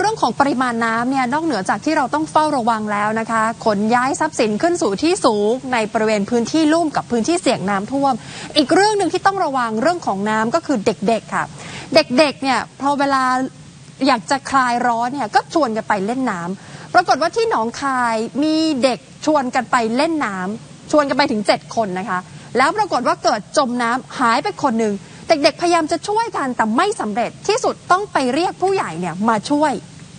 เรื่องของปริมาณน้ำเนี่ยนอกเหนือจากที่เราต้องเฝ้าระวังแล้วนะคะขนย้ายทรัพย์สินขึ้นสู่ที่สูง ในบริเวณพื้นที่ลุ่มกับพื้นที่เสี่ยงน้ำท่วม อีกเรื่องหนึ่งที่ต้องระวังเรื่องของน้ำก็คือเด็กๆค่ะ เด็กๆเนี่ยพอเวลาอยากจะคลายร้อนเนี่ยก็ชวนกันไปเล่นน้ำปรากฏว่าที่หนองคายมีเด็กชวนกันไปเล่นน้ำชวนกันไปถึง 7 คนนะคะ แล้วปรากฏว่าเกิดจมน้ำหายไปคนหนึ่ง เด็กๆ พยายามจะช่วยกันแต่ไม่สำเร็จที่สุดต้องไปเรียกผู้ใหญ่เนี่ยมาช่วย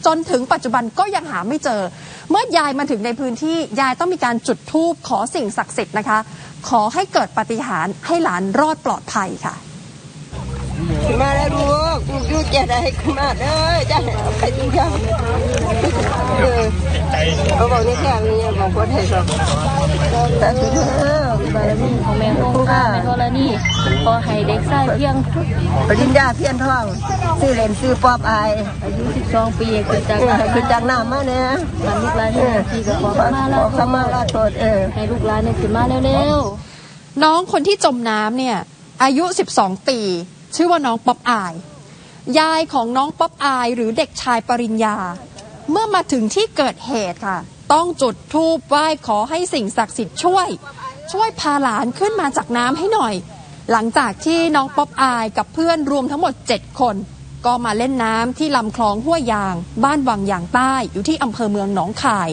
จนถึงปัจจุบันก็ยังหาไม่เจอ เมื่อยายมาถึงในพื้นที่ยายต้องมีการจุดธูปขอสิ่งศักดิ์สิทธิ์นะคะ ขอให้เกิดปาฏิหารย์ให้หลานรอดปลอดภัยค่ะมาแล้วลูกลูกอยู่จะได้ขึ้นมาเด้อจ้าไปทุกอย่างเออเขาบอกนี่แค่นี้บอกว่าให้สอบ แต่สุดท้ายบารมีของแม่องค์ค่ะแม่ธรณีขอให้เด็กชายเพียงปริญญาเพียนทองซื้อเล่นซื้อปอบอายอายุ12 ปีเกิดจากเการคือจากน้ำมาเนี่ยทำลูกหลานเอให้อที่ก็ขอขมาแล้วขมาลาโทษเออให้ลูกหลานเนี่ยขึ้นมาเร็วน้องคนที่จมน้ำเนี่ยอายุ 12 ปี ชื่อว่าน้องป๊อปอาย ยายของน้องป๊อปอายหรือเด็กชายปริญญา เมื่อมาถึงที่เกิดเหตุค่ะ ต้องจุดธูปไหว้ขอให้สิ่งศักดิ์สิทธิ์ช่วย ช่วยพาหลานขึ้นมาจากน้ำให้หน่อย หลังจากที่น้องป๊อปอายกับเพื่อนรวมทั้งหมด 7 คน ก็มาเล่นน้ำที่ลำคลองห้วยยาง บ้านวังยางใต้อยู่ที่อำเภอเมืองหนองคาย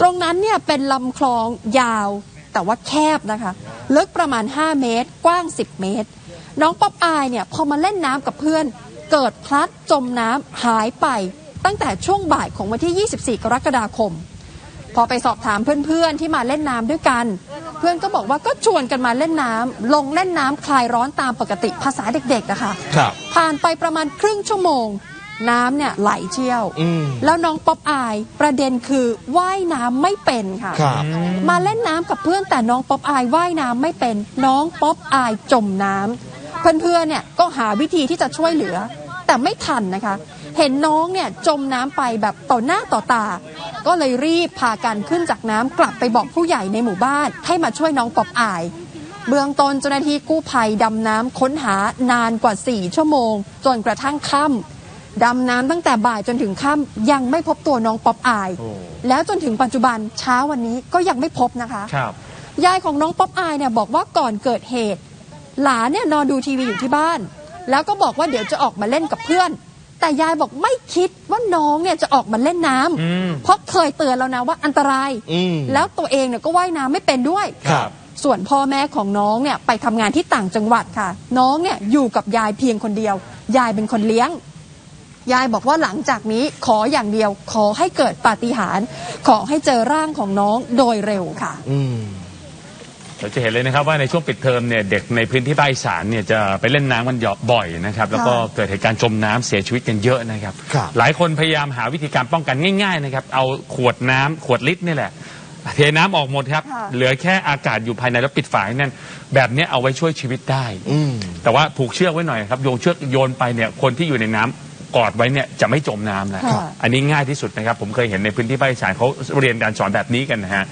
ตรงนั้นเนี่ยเป็นลำคลองยาว แต่ว่าแคบนะคะ ลึกประมาณ 5 เมตร กว้าง 10 เมตร น้องป๊อปอายเนี่ยพอมาเล่นน้ำกับเพื่อน เกิดพลัดจมน้ำหายไป ตั้งแต่ช่วงบ่ายของวันที่ 24 กรกฎาคม พอไปสอบถามเพื่อนๆที่มาเล่นน้ำด้วยกัน เพื่อนก็บอกว่าก็ชวนกันมาเล่นน้ำลงเล่นน้ำคลายร้อนตามปกติภาษาเด็กๆนะคะครับผ่านไปประมาณครึ่งชั่วโมง น้ำเนี่ยไหลเชี่ยวอืมแล้วน้องป๊อปอายประเด็นคือว่ายน้ำไม่เป็นค่ะ ครับมาเล่นน้ำกับเพื่อนแต่น้องป๊อปอายว่ายน้ำไม่เป็น น้องป๊อปอายจมน้ำเพื่อนๆเนี่ยก็หาวิธีที่จะช่วยเหลือ แต่ไม่ทันนะคะ เห็นน้องเนี่ยจมน้ำไปแบบต่อหน้าต่อตา ก็เลยรีบพากันขึ้นจากน้ำกลับไปบอกผู้ใหญ่ในหมู่บ้านให้มาช่วยน้องป๊อปอาย เบื้องต้นเจ้าหน้าที่กู้ภัยดำน้ำค้นหานานกว่า 4 ชั่วโมง จนกระทั่งค่ำดำน้ำตั้งแต่บ่ายจนถึงค่ำยังไม่พบตัวน้องป๊อปอายโอ้แล้วจนถึงปัจจุบันเช้าวันนี้ก็ยังไม่พบนะคะครับยายของน้องป๊อปอายเนี่ยบอกว่าก่อนเกิดเหตุ หลานเนี่ยนอนดูทีวีอยู่ที่บ้าน แล้วก็บอกว่าเดี๋ยวจะออกมาเล่นกับเพื่อน แต่ยายบอกไม่คิดว่าน้องเนี่ยจะออกมาเล่นน้ำอืมเพราะเคยเตือนแล้วนะว่าอันตราย อืม แล้วตัวเองเนี่ยก็ว่ายน้ำไม่เป็นด้วย ครับ ส่วนพ่อแม่ของน้องเนี่ยไปทำงานที่ต่างจังหวัดค่ะ น้องเนี่ยอยู่กับยายเพียงคนเดียว ยายเป็นคนเลี้ยง ยายบอกว่าหลังจากนี้ขออย่างเดียว ขอให้เกิดปาฏิหาริย์ขอให้เจอร่างของน้องโดยเร็วค่ะ อืม เราจะเห็นเลยนะครับว่าในช่วงปิดเทอมเนี่ยเด็กในพื้นที่ภาคอีสานเนี่ยจะไปเล่นน้ำกันบ่อยนะครับ แล้วก็เกิดเหตุการณ์จมน้ำเสียชีวิตกันเยอะนะครับ ครับหลายคนพยายามหาวิธีการป้องกันง่ายๆนะครับเอาขวดน้ำขวดลิตรนี่แหละเทน้ำออกหมดครับ ค่ะ เหลือแค่อากาศอยู่ภายในแล้วปิดฝาให้นั่นแบบเนี้ยเอาไว้ช่วยชีวิตได้ อืม แต่ว่าผูกเชือกไว้หน่อยครับโยงเชือกโยนไปเนี่ยคนที่อยู่ในน้ำกอดไว้เนี่ยจะไม่จมน้ำแล้วค่ะ อันนี้ง่ายที่สุดนะครับ ผมเคยเห็นในพื้นที่ภาคอีสานเขาเรียนการสอนแบบนี้กันนะฮะ